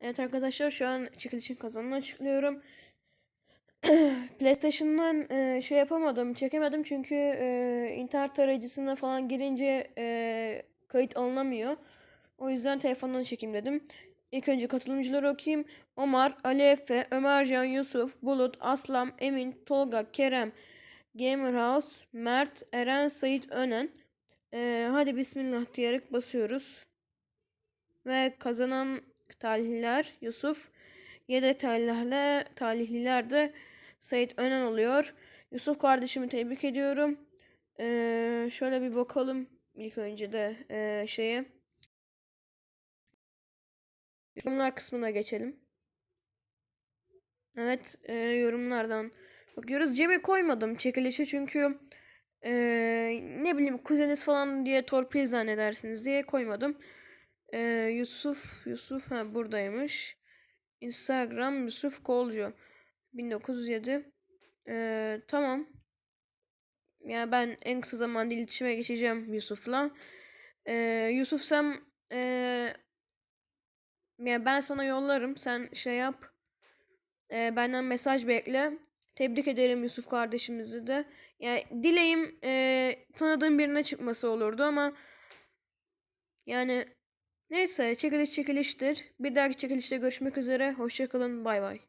Evet arkadaşlar şu an çekilişin kazanını açıklıyorum. PlayStation'dan e, şey yapamadım, çekemedim çünkü e, internet tarayıcısına falan girince e, kayıt alınamıyor. O yüzden telefondan çekeyim dedim. İlk önce katılımcıları okuyayım. Omar, Ali Efe, Ömercan, Yusuf, Bulut, Aslam, Emin, Tolga, Kerem, Gamerhouse, Mert, Eren, Sait, Önen. E, hadi bismillah diyerek basıyoruz. Ve kazanan talihliler Yusuf. Yedek talihliler, talihliler de Sait Önen oluyor. Yusuf kardeşimi tebrik ediyorum. Ee, şöyle bir bakalım ilk önce de ee, şeye. Yorumlar kısmına geçelim. Evet ee, yorumlardan bakıyoruz. Cem'i koymadım çekilişe çünkü ee, ne bileyim kuzeniz falan diye torpil zannedersiniz diye koymadım. Ee, Yusuf Yusuf ha buradaymış. Instagram Yusuf Kolcu 1907. Ee, tamam. Ya ben en kısa zamanda iletişime geçeceğim Yusuf'la. Ee, Yusuf sen ee, ya ben sana yollarım. Sen şey yap. Ee, benden mesaj bekle. Tebrik ederim Yusuf kardeşimizi de. Yani dileğim ee, tanıdığım birine çıkması olurdu ama yani Neyse çekiliş çekiliştir. Bir dahaki çekilişte görüşmek üzere. Hoşçakalın. Bay bay.